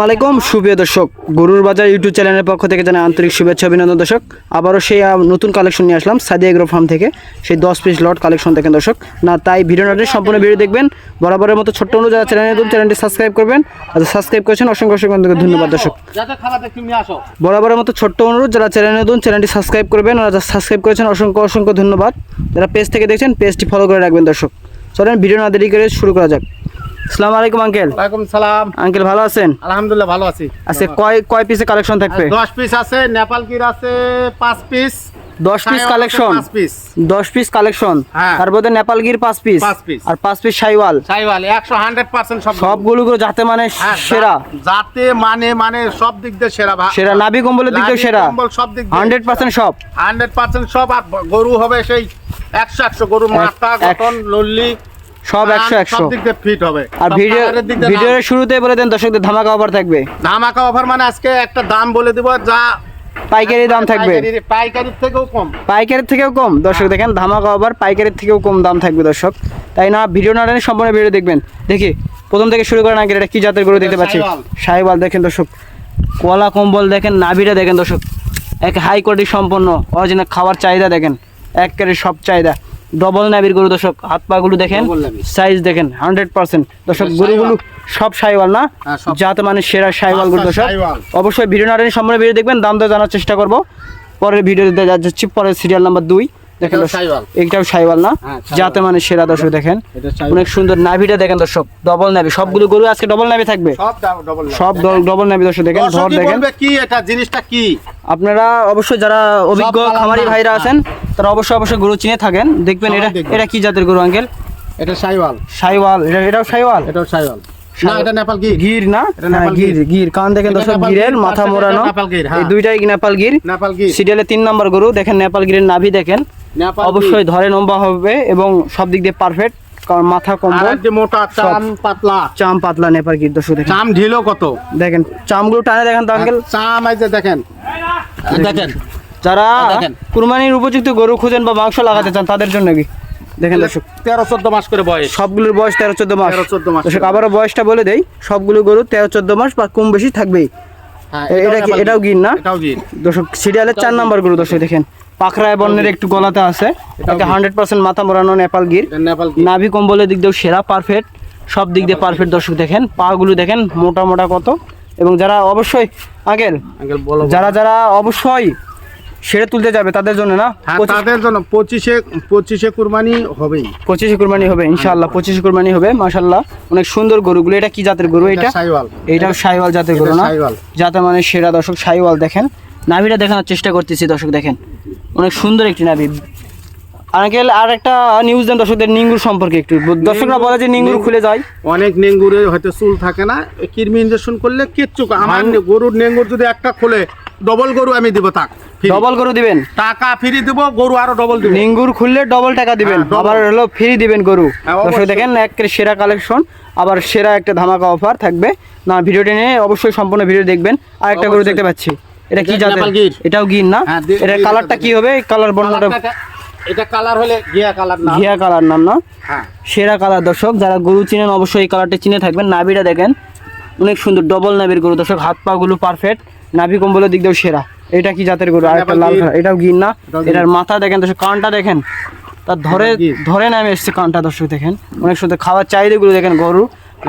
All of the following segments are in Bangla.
আসসালামাইকুম সুপ্রিয় দর্শক গরুর বাজার ইউটিউব চ্যানেলের পক্ষ থেকে জানাই আন্তরিক শুভেচ্ছা অভিনন্দন দর্শক। আবারও সেই নতুন কালেকশন নিয়ে আসলাম সাদিয়া এগ্রো ফার্ম থেকে সেই দশ পিস লট কালেকশন দেখেন দর্শক। না তাই ভিডিওটি সম্পূর্ণ ভিডিও দেখবেন। বরাবরের মতো ছোট্ট অনুযায়ী যারা চ্যানেল নতুন চ্যানেলটি সাবস্ক্রাইব করবেন। আর সাবস্ক্রাইব করেছেন অসংখ্য অসংখ্য ধন্যবাদ দর্শক। বরাবরের মতো ছোট্ট অনুরোধ যারা চ্যানেল নতুন চ্যানেলটি সাবস্ক্রাইব করবেন আর যারা সাবস্ক্রাইব করেছেন অসংখ্য অসংখ্য ধন্যবাদ। যারা পেজ থেকে দেখছেন পেজটি ফলো করে রাখবেন দর্শক। চলেন ভিডিও না দেরি করে শুরু করা যাক। আসসালামু আলাইকুম আঙ্কেল ওয়ালাইকুম সালাম। আঙ্কেল ভালো আছেন? আলহামদুলিল্লাহ ভালো আছি। আচ্ছা কয় কয় পিসে কালেকশন থাকবে? দশ পিস আছে নেপাল গির আছে পাঁচ পিস দশ পিস কালেকশন পাঁচ পিস দশ পিস কালেকশন হ্যাঁ। তার মধ্যে নেপাল গির পাঁচ পিস পাঁচ piece। আর পাঁচ পিস সাইওয়াল? সাইওয়াল একশো হান্ড্রেড পার্সেন্ট সব সবগুলো করে যাতে মানে হ্যাঁ, সেরা। যাতে মানে মানে সব দিক দিয়ে সেরা সেরা নাভি কম্বলের দিক দিয়ে সেরা। কম্বল সব দিক হান্ড্রেড পার্সেন্ট সব। হান্ড্রেড পার্সেন্ট সব আর গরু হবে সেই একশো একশো গরু মাথা গঠন লল্লি। সব একশো একশো। ফিট হবে। আর ভিডিও ভিডিওর শুরুতে বলে দেন দর্শকদের ধামাকা অফার থাকবে। ধামাকা অফার মানে আজকে একটা দাম বলে দিব যা পাইকারি দাম থাকবে। পাইকারি- পাইকারির থেকেও কম। পাইকারের থেকেও কম। দর্শক দেখেন ধামাকা অফার পাইকারের থেকেও কম দাম থাকবে দর্শক। তাই না? ভিডিও না টেনে সম্পূর্ণ ভিডিও দেখবেন। দেখি প্রথম থেকে শুরু করেন আগে এটা কি জাতের গরু দেখতে পাচ্ছি? সাহেবাল দেখেন দর্শক। কলা কম্বল দেখেন নাভিটা দেখেন দর্শক। এক হাই কোয়ালিটি সম্পন্ন অরিজিনাল খাবার চাহিদা দেখেন। একেবারে সব চাহিদা। ডবল নাভির গরু দর্শক হাত পাগুলো দেখেন সাইজ দেখেন হান্ড্রেড পার্সেন্ট দর্শক গরুগুলো সব সাইওয়াল না? হ্যাঁ। যাতে মানে সেরা সাইওয়াল গরু আচ্ছা, দর্শক অবশ্যই ভিডিও না টেনে সম্পূর্ণ ভিডিও দেখবেন দাম দর জানার চেষ্টা করব। পরের ভিডিওতে যাচ্ছি পরের সিরিয়াল নাম্বার দুই। দেখেন এটাও সাইওয়াল না? হ্যাঁ, যাতে মানে সেরা দর্শক দেখেন। অনেক সুন্দর নাভিটা দেখেন দর্শক ডবল নাভি। সবগুলো গরু আজকে ডবল নাভি থাকবে। সব ডবল সব ডবল নাভি দর্শক দেখেন ধর দেখেন। কি এটা জিনিসটা কি? আপনারা অবশ্যই যারা অভিজ্ঞ খামারি ভাইরা আছেন তারা অবশ্যই অবশ্যই গরু চিনে থাকেন। দেখবেন এটা এটা কি জাতের গরু আঙ্কেল? এটা সাইওয়াল। সাইওয়াল। এটা এটাও সাইওয়াল? এটাও সাইওয়াল। না এটা নেপাল গির। গির না? হ্যাঁ, গির গির। কান দেখেন দর্শক গিরের মাথা পাশে মোড়ানো। এই হ্যাঁ। দুইটাই নেপাল গির? নেপাল গির। সিরিয়ালে তিন নম্বর গরু দেখেন নেপাল গিরের নাভি দেখেন। অবশ্যই ধরে লম্বা হবে এবং সব দিক দিয়ে পারফেক্ট কারণ মাথা কম্বল। যে মোটা চাম পাতলা। চাম পাতলা নেপাল গির দর্শক দেখেন। চাম ঢিলো কত? দেখেন চামগুলো টানে দেখেন তো আঙ্কেল। চাম এই যে দেখেন। দেখেন। যারা কুরবানির উপযুক্ত গরু খুঁজেন বা মাংস লাগাতে চান তাদের জন্য কি? দেখেন দর্শক। তেরো চোদ্দ মাস করে বয়স। সবগুলোর বয়স তেরো চোদ্দ মাস। 13 14 মাস। দর্শক আবারও বয়সটা বলে দেই সবগুলো গরু তেরো চোদ্দ মাস বা কম বেশি থাকবেই। হ্যাঁ, এটা কি এটাও গির না? দর্শক সিরিয়ালের চার নাম্বার গরু দর্শক দেখেন। পাখরায় বর্ণের একটু গলাতে আছে। এটাও এটা গির। হান্ড্রেড পার্সেন্ট মাথা মোড়ানো নেপাল গির। নেপাল গির। নাভি কম্বলের দিক দিয়েও সেরা পারফেক্ট। সব দিক দিয়ে পারফেক্ট দর্শক দেখেন। পাগুলো দেখেন মোটা মোটা কত। এবং যারা অবশ্যই আঙ্কেল যারা যারা অবশ্যই সেরে তুলতে যাবে তাদের জন্য না? হ্যাঁ তাদের জন্য পঁচিশে পঁচিশে কুরবানি হবেই। পঁচিশে কুরবানি হবে ইনশাআল্লাহ পঁচিশে কুরবানি হবে মাশাল্লাহ অনেক সুন্দর গরুগুলো এটা কি জাতের গরু এটা সাইওয়াল। এইটাও সাইওয়াল জাতের গরু না? যাতে মানে সেরা দর্শক সাইওয়াল দেখেন। নাভিটা দেখানোর চেষ্টা করতেছি দর্শক দেখেন। অনেক সুন্দর একটি নাভি। আঙ্কেল আর একটা নিউজ দেন দর্শকদের নিঙ্গুর সম্পর্কে একটু। দর্শকরা বলে যে নিঙ্গুর খুলে যায়। অনেক নেঙ্গুরে হয়তো চুল থাকে না। কৃমি ইঞ্জেকশন করলে কিচ্ছু আমার গরুর নেঙ্গুর যদি একটা খোলে ডবল গরু আমি দিব তাক ডবল গরু দিবেন? টাকা ফ্রি দিব গরু আরও ডবল দিব নিঙ্গুর খুললে ডবল টাকা দিবেন। হ্যাঁ, আবার হলো ফ্রি দিবেন গরু। হ্যাঁ, দর্শক। দেখেন এক সেরা কালেকশন আবার সেরা একটা ধামাকা অফার থাকবে। না ভিডিওটি নিয়ে অবশ্যই সম্পূর্ণ ভিডিও দেখবেন। আর একটা গরু দেখতে পাচ্ছি। এটা কি জাতের? এটাও গির না? হ্যাঁ, এটা কালারটা কি হবে? কালার কালারটা- এটা কালার হলে গিয়া কালার না ঘিয়া কালার নাম না? হ্যাঁ। সেরা কালার দর্শক যারা গরু চিনেন অবশ্যই এই কালারটা চিনে থাকবেন। নাভিটা দেখেন অনেক সুন্দর ডবল নাভির গরু দর্শক হাত পা গুলো পারফেক্ট নাভি কম্বলের দিক দিয়েও সেরা। এটা কি জাতের গরু? আর একটা লাল এটাও গির না? এটার মাথা দেখেন দর্শক কানটা দেখেন। তার ধরে ধরে নামে এসছে কানটা দর্শক দেখেন। অনেক সুন্দর খাওয়ার চাহিদাগুলো দেখেন গরু।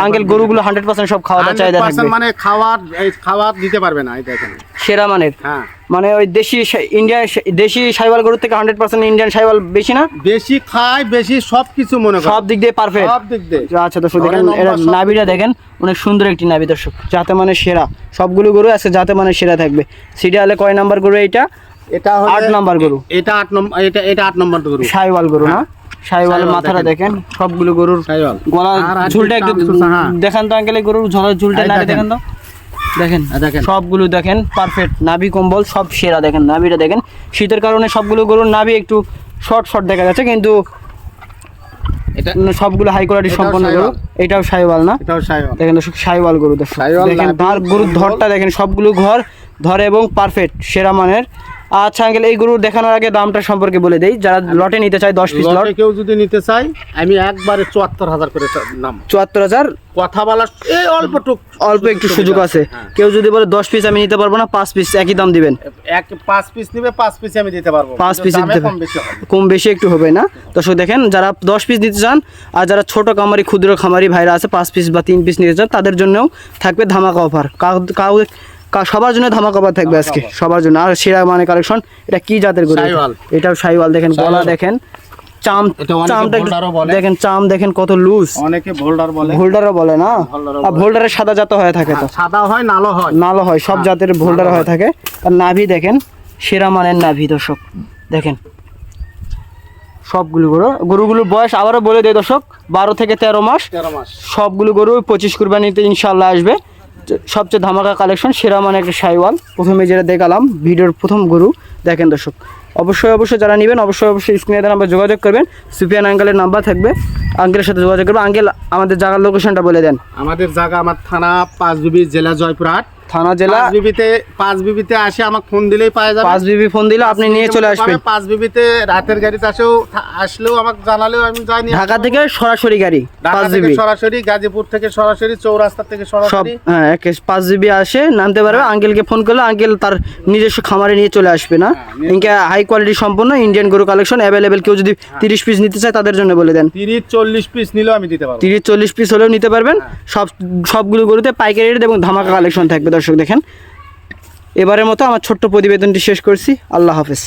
আঙ্কেল গরুগুলো হান্ড্রেড পার্সেন্ট সব খাওয়া চাহিদা 100% থাকবে মানে খাওয়ার খাওয়ার দিতে পারবে না এই দেখেন। সেরা মানের। হ্যাঁ। মানে ওই দেশি ইন্ডিয়ান দেশি সাইওয়াল গরুর থেকে হান্ড্রেড পার্সেন্ট ইন্ডিয়ান সাইওয়াল বেশি না? বেশি খায় বেশি সব কিছু মনে করে। সব দিক দিয়ে পারফেক্ট সব দিক দিয়ে। আচ্ছা দর্শক দেখেন এটা নাভিটা দেখেন অনেক সুন্দর একটি নাভি দর্শক। যাতে মানে সেরা। সবগুলো গরু আছে যাতে মানে সেরা থাকবে। সিরিয়ালে কয় নাম্বার গরু এটা এটা হলো আট নাম্বার গরু। এটা আট নম্বর এটা এটা আট নম্বর গরু। সাইওয়াল গরু না? হ্যাঁ। সাইওয়াল মাথাটা দেখেন। সবগুলো গরুর। গলা ঝুলটা একটু হ্যাঁ। দেখান তো আঙ্কেল গরুর ঝোলার ঝুলটা দেখেন। দেখেন তো। দেখেন দেখেন। সবগুলো দেখেন পারফেক্ট নাভি কম্বল সব সেরা দেখেন নাভিটা দেখেন। শীতের কারণে সবগুলো গরুর নাভি একটু শর্ট শর্ট দেখা যাচ্ছে কিন্তু এটা সবগুলো হাই কোয়ালিটি সম্পন্ন গরু। এটাও সাইওয়াল না? এটাও সাইওয়াল। দেখেন দর্শক সাইওয়াল গরু দেখেন। গরুর। ধরটা দেখেন সবগুলো ঘর ধরে এবং পারফেক্ট সেরা মানের। আচ্ছা আঙ্কেল এই গরু দেখানোর আগে দামটা সম্পর্কে বলে দেই। যারা লটে নিতে চায় দশ পিস লট কেউ যদি নিতে চায় আমি একবারে চুয়াত্তর হাজার করে নাম। চুয়াত্তর হাজার? কথা বলার এই অল্প টুক অল্প একটু সুযোগ আছে। হ্যাঁ। কেউ যদি বলে দশ পিস আমি নিতে পারব না পাঁচ পিস একই দাম দিবেন। এক পাঁচ পিস নিবে পাঁচ পিস আমি দিতে পারব। পাঁচ পিস দিতে কম বেশি হবে কম বেশি একটু হবে না। দর্শক দেখেন যারা দশ পিস নিতে চান আর যারা ছোট খামারি ক্ষুদ্র খামারি ভাইরা আছে পাঁচ পিস বা তিন পিস নিতে চান তাদের জন্যও থাকবে ধামাকা অফার কাউ সবার জন্য ধামাকা অফার থাকবে আজকে সবার জন্য। আর সেরা মানে কালেকশন এটা কি জাতের গরু। এটাও সাইওয়াল দেখেন গলা দেখেন চাম চামটা। দেখেন চাম দেখেন কত লুজ অনেকে ভোল্ডার বলে। ভোল্ডারও বলে না? ভোল্ডারও আর ভোল্ডারের সাদা জাত হয়ে থাকে তো। হ্যাঁ, সাদা হয় নালো হয়। নালো হয় সব হ্যাঁ, জাতের ভোল্ডার হয়ে থাকে। আর নাভি দেখেন সেরা মানের নাভি দর্শক। দেখেন সবগুলো গরু। গরুগুলোর বয়স আবারও বলে দেয় দর্শক বারো থেকে তেরো মাস। তেরো মাস। সবগুলো গরু পঁচিশ কুরবানিতে ইনশাল্লাহ আসবে। সবচেয়ে ধামাকা কালেকশন সেরা মানে একটা সাইওয়াল প্রথমে যেটা দেখালাম, ভিডিওর প্রথম গুরু, দেখেন দর্শক অবশ্যই অবশ্যই যারা নেবেন অবশ্যই অবশ্যই স্ক্রিনে নাম্বার যোগাযোগ করবেন। সুফিয়ান আঙ্কেলের নাম্বার থাকবে। আঙ্কেলের সাথে যোগাযোগ করবেন। আঙ্কেল আমাদের জায়গার লোকেশনটা বলে দেন। আমাদের জায়গা আমার থানা পাঁচ বিবি জেলা জয়পুরহাট। থানা জেলা বিবিতে পাঁচ বিবিতে আসে আমাকে ফোন দিলেই পাওয়া যাবে। পাঁচ বিবি ফোন দিলে আপনি নিয়ে চলে আসবেন। পাঁচ বিবিতে রাতের গাড়িতে আসেও আসলেও আমাকে জানালেও আমি যাই ঢাকা থেকে সরাসরি গাড়ি পাঁচ জিবি সরাসরি গাজীপুর থেকে সরাসরি চৌরাস্তা থেকে সরাসরি। হ্যাঁ পাঁচ জিবি আসে নামতে পারবে। আঙ্কেলকে ফোন করলে আঙ্কেল তার নিজস্ব খামারে নিয়ে চলে আসবে না? ইনকে হাই কোয়ালিটি সম্পূর্ণ ইন্ডিয়ান গরু কালেকশন অ্যাভেলেবেল কেউ যদি তিরিশ পিস নিতে চায় তাদের জন্য বলে দেন। তিরিশ চল্লিশ পিস নিলেও আমি দিতে পারব। তিরিশ চল্লিশ পিস হলেও নিতে পারবেন। সব সবগুলো গরুতে পাইকারি রেট এবং ধামাকা কালেকশন থাকবে দর্শক দেখেন। এবারের মতো আমার ছোট্ট প্রতিবেদনটি শেষ করছি। আল্লাহ হাফেজ।